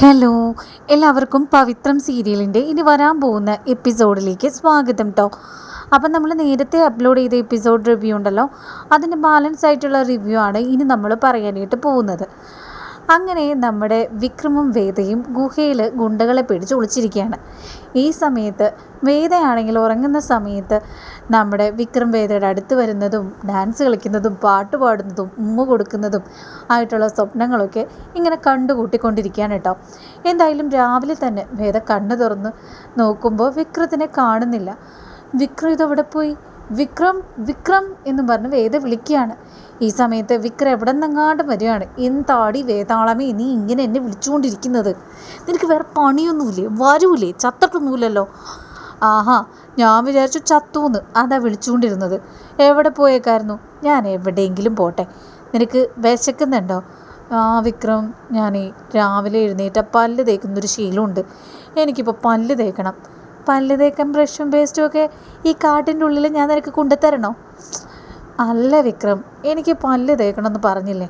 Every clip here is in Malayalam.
ഹലോ എല്ലാവർക്കും പവിത്രം സീരിയലിന്റെ ഇനി വരാൻ പോകുന്ന എപ്പിസോഡിലേക്ക് സ്വാഗതം കേട്ടോ അപ്പം നമ്മൾ നേരത്തെ അപ്ലോഡ് ചെയ്ത എപ്പിസോഡ് റിവ്യൂ ഉണ്ടല്ലോ അതിന്റെ ബാലൻസ് ആയിട്ടുള്ള റിവ്യൂ ആണ് ഇനി നമ്മൾ പറയാനായിട്ട് പോകുന്നത്. അങ്ങനെ നമ്മുടെ വിക്രമും വേദയും ഗുഹയിൽ ഗുണ്ടകളെ പിടിച്ച് ഒളിച്ചിരിക്കുകയാണ്. ഈ സമയത്ത് വേദയാണെങ്കിൽ ഉറങ്ങുന്ന സമയത്ത് നമ്മുടെ വിക്രം വേദയുടെ അടുത്ത് വരുന്നതും ഡാൻസ് കളിക്കുന്നതും പാട്ട് പാടുന്നതും ഉമ്മ കൊടുക്കുന്നതും ആയിട്ടുള്ള സ്വപ്നങ്ങളൊക്കെ ഇങ്ങനെ കണ്ടുകൂട്ടിക്കൊണ്ടിരിക്കുകയാണ് കേട്ടോ. എന്തായാലും രാവിലെ തന്നെ വേദ കണ്ണു തുറന്ന് നോക്കുമ്പോൾ വിക്രത്തിനെ കാണുന്നില്ല. വിക്രം ഇതവിടെ പോയി? വിക്രം വിക്രം എന്ന് പറഞ്ഞ് വേദ വിളിക്കുകയാണ്. ഈ സമയത്ത് വിക്രം എവിടെ നിന്നെങ്ങാണ്ടും വരികയാണ് എന്താടി വേതാളമേ നീ ഇങ്ങനെ എന്നെ വിളിച്ചുകൊണ്ടിരിക്കുന്നത്. നിനക്ക് വേറെ പണിയൊന്നുമില്ലേ? വരൂലേ ചത്തിട്ടൊന്നുമില്ലല്ലോ. ആഹാ ഞാൻ വിചാരിച്ചു ചത്തൂന്ന്. അതാ വിളിച്ചുകൊണ്ടിരുന്നത്. എവിടെ പോയേക്കായിരുന്നു? ഞാൻ എവിടെയെങ്കിലും പോട്ടെ. നിനക്ക് വിശക്കുന്നുണ്ടോ? ആ വിക്രം ഞാൻ രാവിലെ എഴുന്നേറ്റ പല്ല് തേക്കുന്നൊരു ശീലമുണ്ട്. എനിക്കിപ്പോൾ പല്ല് തേക്കണം. പല്ല് തേക്കാൻ ബ്രഷും പേസ്റ്റും ഒക്കെ ഈ കാട്ടിന്റെ ഉള്ളിൽ ഞാൻ നിനക്ക് കൊണ്ടുത്തരണോ അല്ല വിക്രം എനിക്ക് പല്ല് തേക്കണമെന്ന് പറഞ്ഞില്ലേ?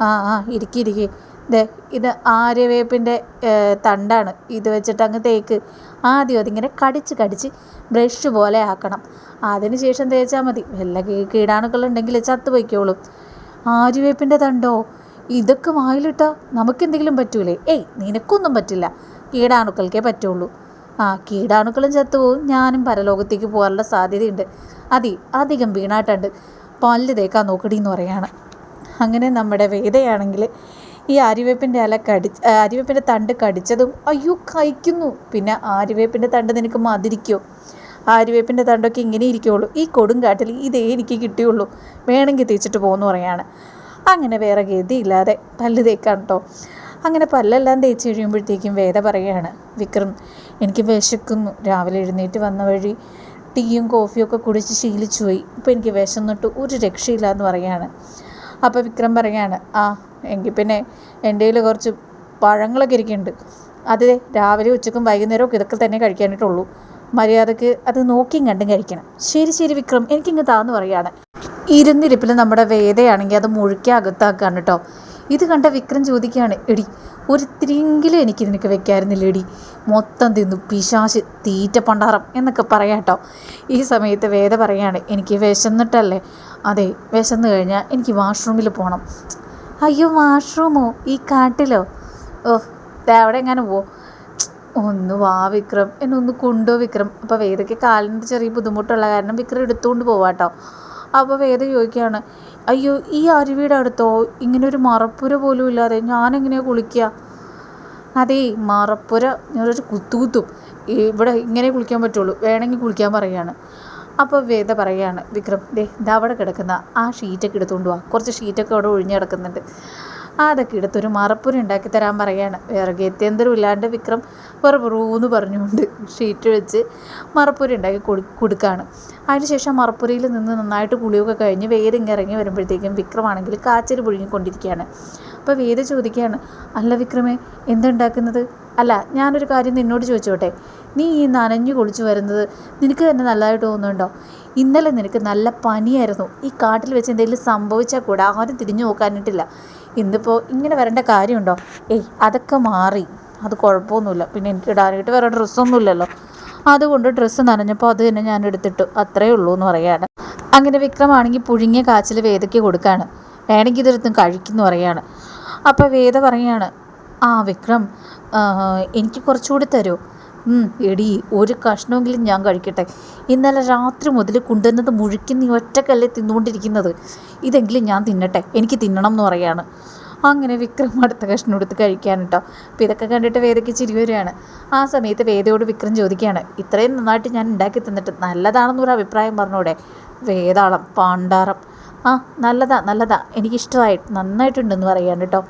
ആ ആ ഇരിക്കി ഇരിക്കി. ദേ ഇത് ആര്യവേപ്പിന്റെ തണ്ടാണ്. ഇത് വെച്ചിട്ട് അങ്ങ് തേക്ക്. ആദ്യം അതിങ്ങനെ കടിച്ച് കടിച്ച് ബ്രഷ് പോലെ ആക്കണം. അതിന് ശേഷം തേച്ചാൽ മതി. വല്ല കീടാണുക്കളുണ്ടെങ്കിൽ ചത്തു വയ്ക്കോളും ആര്യവേപ്പിന്റെ തണ്ടോ? ഇതൊക്കെ വായിലിട്ടാൽ നമുക്കെന്തെങ്കിലും പറ്റൂലേ? ഏയ് നിനക്കൊന്നും പറ്റില്ല. കീടാണുക്കൾക്കേ പറ്റുള്ളൂ. ആ കീടാണുക്കളും ചത്തുപോകും ഞാനും പരലോകത്തേക്ക് പോകാനുള്ള സാധ്യതയുണ്ട്. അതി അധികം വീണാട്ടുണ്ട് പല്ല് തേക്കാൻ നോക്കടി എന്ന് പറയാണ്. അങ്ങനെ നമ്മുടെ വേദയാണെങ്കിൽ ഈ ആര്യവേപ്പിന്റെ അല കടി ആര്യവേപ്പിന്റെ തണ്ട് കടിച്ചതും അയ്യോ കഴിക്കുന്നു. പിന്നെ ആര്യവേപ്പിന്റെ തണ്ട് നിനക്ക് മതിരിക്കോ ആര്യവേപ്പിന്റെ തണ്ടൊക്കെ ഇങ്ങനെ ഇരിക്കുള്ളൂ. ഈ കൊടുങ്കാട്ടിൽ ഇതേ എനിക്ക് കിട്ടിയുള്ളൂ. വേണമെങ്കിൽ തേച്ചിട്ട് പോകുന്നു പറയാണ്. അങ്ങനെ വേറെ ഗതിയില്ലാതെ പല്ല് തേക്കാണ് കേട്ടോ അങ്ങനെ പല്ലെല്ലാം തേച്ച് കഴിയുമ്പോഴത്തേക്കും വേദ പറയുകയാണ് വിക്രം എനിക്ക് വിശക്കുന്നു. രാവിലെ എഴുന്നേറ്റ് വന്ന വഴി ടീയും കോഫിയും ഒക്കെ കുടിച്ച് ശീലിച്ചു പോയി. ഇപ്പോൾ എനിക്ക് വിശന്നിട്ട് ഒരു രക്ഷയില്ല എന്ന് പറയുകയാണ്. അപ്പോൾ വിക്രം പറയുകയാണ് ആ എങ്കിൽ പിന്നെ എന്റെ കയ്യിൽ കുറച്ച് പഴങ്ങളൊക്കെ ഇരിക്കുന്നുണ്ട്. അത് രാവിലെ ഉച്ചക്കും വൈകുന്നേരവും ഇതൊക്കെ തന്നെ കഴിക്കാനായിട്ടുള്ളൂ. മര്യാദയ്ക്ക് അത് നോക്കിയും കണ്ടും കഴിക്കണം. ശരി ശരി വിക്രം എനിക്കിങ്ങ് താന്ന് പറയുകയാണ്. ഇരുന്നിരിപ്പിൽ നമ്മുടെ വേദയാണെങ്കിൽ അത് മുഴുക്കി അകത്താക്കാണ് കേട്ടോ. ഇത് കണ്ട വിക്രം ചോദിക്കുകയാണ് എടി ഒരു തിരിങ്കിലും എനിക്ക് നിനക്ക് വെക്കായിരുന്നില്ല എടി മൊത്തം തിന്നു പിശാശ് തീറ്റ പണ്ടാറം എന്നൊക്കെ പറയാട്ടോ ഈ സമയത്ത് വേദ പറയാണ് എനിക്ക് വിശന്നിട്ടല്ലേ? അതെ വിശന്ന് കഴിഞ്ഞാൽ എനിക്ക് വാഷ്റൂമിൽ പോകണം അയ്യോ വാഷ്റൂമോ? ഈ കാട്ടിലോ? ഓ അവിടെ എങ്ങനെ പോ. ഒന്ന് വാ വിക്രം എന്നൊന്ന് കൊണ്ടോ വിക്രം. അപ്പോൾ വേദയ്ക്ക് കാലിന് ചെറിയ ബുദ്ധിമുട്ടുള്ള കാരണം വിക്രം എടുത്തുകൊണ്ട് പോവാട്ടോ അപ്പോൾ വേദ ചോദിക്കുകയാണ്. അയ്യോ ഈ അരുവിയുടെ അടുത്തോ? ഇങ്ങനൊരു മറപ്പുര പോലും ഇല്ലാതെ ഞാനെങ്ങനെയാണ് കുളിക്കുക? അതേ മറപ്പുര ഞാനൊരു കുത്തുകുത്തും ഇവിടെ ഇങ്ങനെ കുളിക്കാൻ പറ്റുള്ളൂ. വേണമെങ്കിൽ കുളിക്കാൻ പറയുകയാണ്. അപ്പോൾ വേദ പറയുകയാണ് വിക്രം ദേ ഇതാ അവിടെ കിടക്കുന്ന ആ ഷീറ്റൊക്കെ എടുത്തുകൊണ്ട് പോവാം കുറച്ച് ഷീറ്റൊക്കെ അവിടെ ഒഴിഞ്ഞ് കിടക്കുന്നുണ്ട്. അതൊക്കെ എടുത്തൊരു മറപ്പുര ഉണ്ടാക്കി തരാൻ പറയാണ്. വേറെ ഗത്യന്തരം ഇല്ലാണ്ട് വിക്രം വെറുതെ പറഞ്ഞുകൊണ്ട് ഷീറ്റ് വെച്ച് മറപ്പുര ഉണ്ടാക്കി കൊടു കൊടുക്കുകയാണ് അതിനുശേഷം മറപ്പുരയിൽ നിന്ന് നന്നായിട്ട് കുളിയൊക്കെ കഴിഞ്ഞ് വേദ ഇറങ്ങി വരുമ്പോഴത്തേക്കും വിക്രമാണെങ്കിൽ കാച്ചിൽ പുഴുങ്ങിക്കൊണ്ടിരിക്കുകയാണ്. അപ്പോൾ വേദ ചോദിക്കുകയാണ് അല്ല വിക്രമേ എന്തുണ്ടാക്കുന്നത് അല്ല ഞാനൊരു കാര്യം നിന്നോട് ചോദിച്ചോട്ടെ. നീ ഈ നനഞ്ഞു കുളിച്ചു വരുന്നത് നിനക്ക് തന്നെ നല്ലതായിട്ട് തോന്നുന്നുണ്ടോ? ഇന്നലെ നിനക്ക് നല്ല പനിയായിരുന്നു. ഈ കാട്ടിൽ വെച്ച് എന്തെങ്കിലും സംഭവിച്ചാൽ കൂടെ ആരും തിരിഞ്ഞു നോക്കാനിട്ടില്ല. ഇന്നിപ്പോൾ ഇങ്ങനെ വരേണ്ട കാര്യമുണ്ടോ? ഏയ് അതൊക്കെ മാറി. അത് കുഴപ്പമൊന്നുമില്ല. പിന്നെ എനിക്ക് ഇടാനായിട്ട് വേറെ ഡ്രസ്സൊന്നുമില്ലല്ലോ. അതുകൊണ്ട് ഡ്രസ്സ് നനഞ്ഞപ്പോൾ അത് തന്നെ ഞാൻ എടുത്തിട്ടു. അത്രയേ ഉള്ളൂ എന്ന് പറയാണ് അങ്ങനെ വിക്രമാണെങ്കിൽ പുഴുങ്ങിയ കാച്ചിൽ വേദയ്ക്ക് കൊടുക്കുകയാണ് വേണമെങ്കിൽ ഇതെടുത്തും കഴിക്കുന്നു പറയാണ് അപ്പോൾ വേദ പറയാണ് ആ വിക്രം എനിക്ക് കുറച്ചുകൂടി തരുമോ എടി ഒരു കഷ്ണമെങ്കിലും ഞാൻ കഴിക്കട്ടെ. ഇന്നലെ രാത്രി മുതൽ കൊണ്ടുവന്നത് മുഴുക്കി നീ ഒറ്റക്കല്ലേ തിന്നുകൊണ്ടിരിക്കുന്നത്. ഇതെങ്കിലും ഞാൻ തിന്നട്ടെ. എനിക്ക് തിന്നണം എന്ന് പറയാണ്. അങ്ങനെ വിക്രം അടുത്ത കഷ്ണം എടുത്ത് കഴിക്കാൻ കേട്ടോ അപ്പം ഇതൊക്കെ കണ്ടിട്ട് വേദയ്ക്ക് ചിരി വരികയാണ്. ആ സമയത്ത് വേദയോട് വിക്രം ചോദിക്കുകയാണ് ഇത്രയും നന്നായിട്ട് ഞാൻ ഉണ്ടാക്കി തന്നിട്ട് നല്ലതാണെന്നൊരു അഭിപ്രായം പറഞ്ഞൂടെ? വേതാളം പാണ്ടാറം ആ നല്ലതാ നല്ലതാ. എനിക്കിഷ്ടമായി. നന്നായിട്ടുണ്ടെന്ന് പറയാൻ കേട്ടോ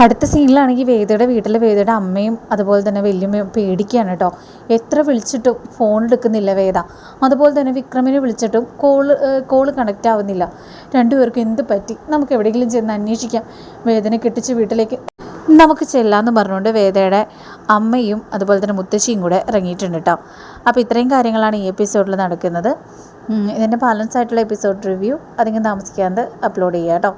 അടുത്ത സീനിലാണെങ്കിൽ വേദയുടെ വീട്ടിലെ വേദയുടെ അമ്മയും അതുപോലെ തന്നെ വല്യമ്മയും പേടിക്കുകയാണ് കേട്ടോ. എത്ര വിളിച്ചിട്ടും ഫോൺ എടുക്കുന്നില്ല വേദ. അതുപോലെ തന്നെ വിക്രമിനെ വിളിച്ചിട്ടും കോൾ കോൾ കണക്റ്റ് ആവുന്നില്ല. രണ്ടുപേർക്കും എന്ത് പറ്റി? നമുക്ക് എവിടെയെങ്കിലും ചെന്ന് അന്വേഷിക്കാം. വേദനെ കെട്ടിച്ച് വീട്ടിലേക്ക് നമുക്ക് ചെല്ലാമെന്ന് പറഞ്ഞുകൊണ്ട് വേദയുടെ അമ്മയും അതുപോലെ തന്നെ മുത്തശ്ശിയും കൂടെ ഇറങ്ങിയിട്ടുണ്ട് കേട്ടോ. അപ്പോൾ ഇത്രയും കാര്യങ്ങളാണ് ഈ എപ്പിസോഡിൽ നടക്കുന്നത്. ഇതിന്റെ ബാലൻസ് ആയിട്ടുള്ള എപ്പിസോഡ് റിവ്യൂ അധികം താമസിക്കാതെ അപ്ലോഡ് ചെയ്യാം കേട്ടോ.